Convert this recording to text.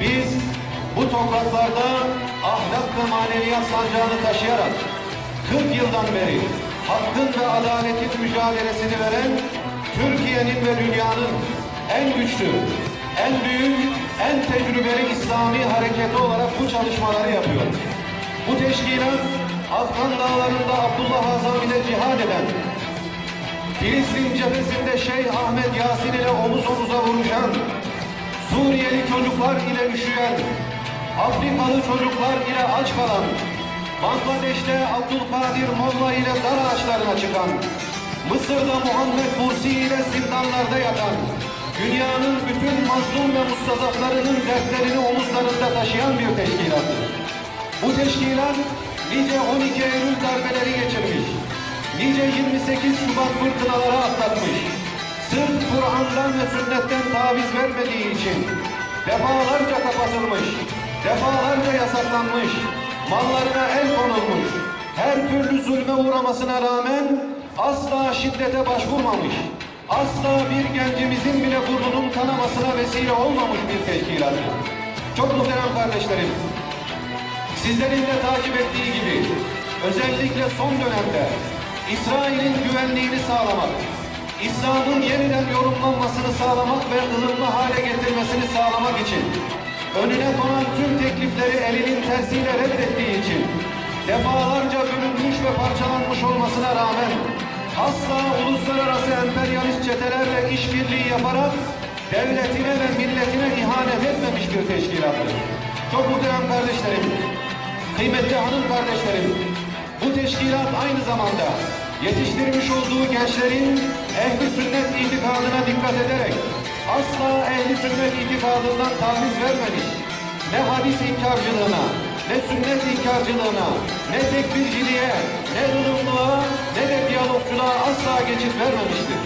Biz bu topraklarda ahlak ve maneviyat sancağını taşıyarak 40 yıldan beri hakkın ve adaletin mücadelesini veren Türkiye'nin ve dünyanın en güçlü, en büyük, en tecrübeli İslami hareketi olarak bu çalışmaları yapıyoruz. Bu teşkilat Afgan dağlarında Abdullah Azam ile cihad eden, Filistin cephesinde Şeyh Ahmet Yasin ile omuz omuza vuruşan, Suriyeli çocuklar ile üşüyen, Afrikalı çocuklar ile aç kalan, Bangladeş'te Abdülkadir Molla ile dar ağaçlarına çıkan, Mısır'da Muhammed Bursi ile zindanlarda yatan, dünyanın bütün mazlum ve mustazaflarının dertlerini omuzlarında taşıyan bir teşkilattır. Bu teşkilat nice 12 Eylül darbeleri geçirmiş, nice 28 Şubat fırtınaları atlatmış, sırf Kur'an'dan ve sünnetten taviz vermediği için defalarca kapatılmış, defalarca yasaklanmış, mallarına el konulmuş, her türlü zulme uğramasına rağmen asla şiddete başvurmamış, asla bir gencimizin bile burnunun kanamasına vesile olmamış bir teşkilattır. Çok muhterem kardeşlerim, Sizlerin de takip ettiği gibi özellikle son dönemde İsrail'in güvenliğini sağlamak, İslam'ın yeniden yorumlanmasını sağlamak ve ılımlı hale getirmesini sağlamak için önüne konan tüm teklifleri elinin tersiyle reddettiği için defalarca bölünmüş ve parçalanmış olmasına rağmen asla uluslararası emperyalist çetelerle işbirliği yaparak devletine ve milletine ihanet etmemiş bir teşkilattır. Çok muhterem kardeşlerim, kıymetli hanım kardeşlerim, bu teşkilat aynı zamanda yetiştirmiş olduğu gençlerin ehli sünnet itikadına dikkat ederek asla ehli sünnet itikadından taviz vermemiş, ne hadis inkarcılığına, ne sünnet inkarcılığına, ne tekfirciliğe, ne ılımlığa, ne de diyalogculuğa asla geçit vermemiştir.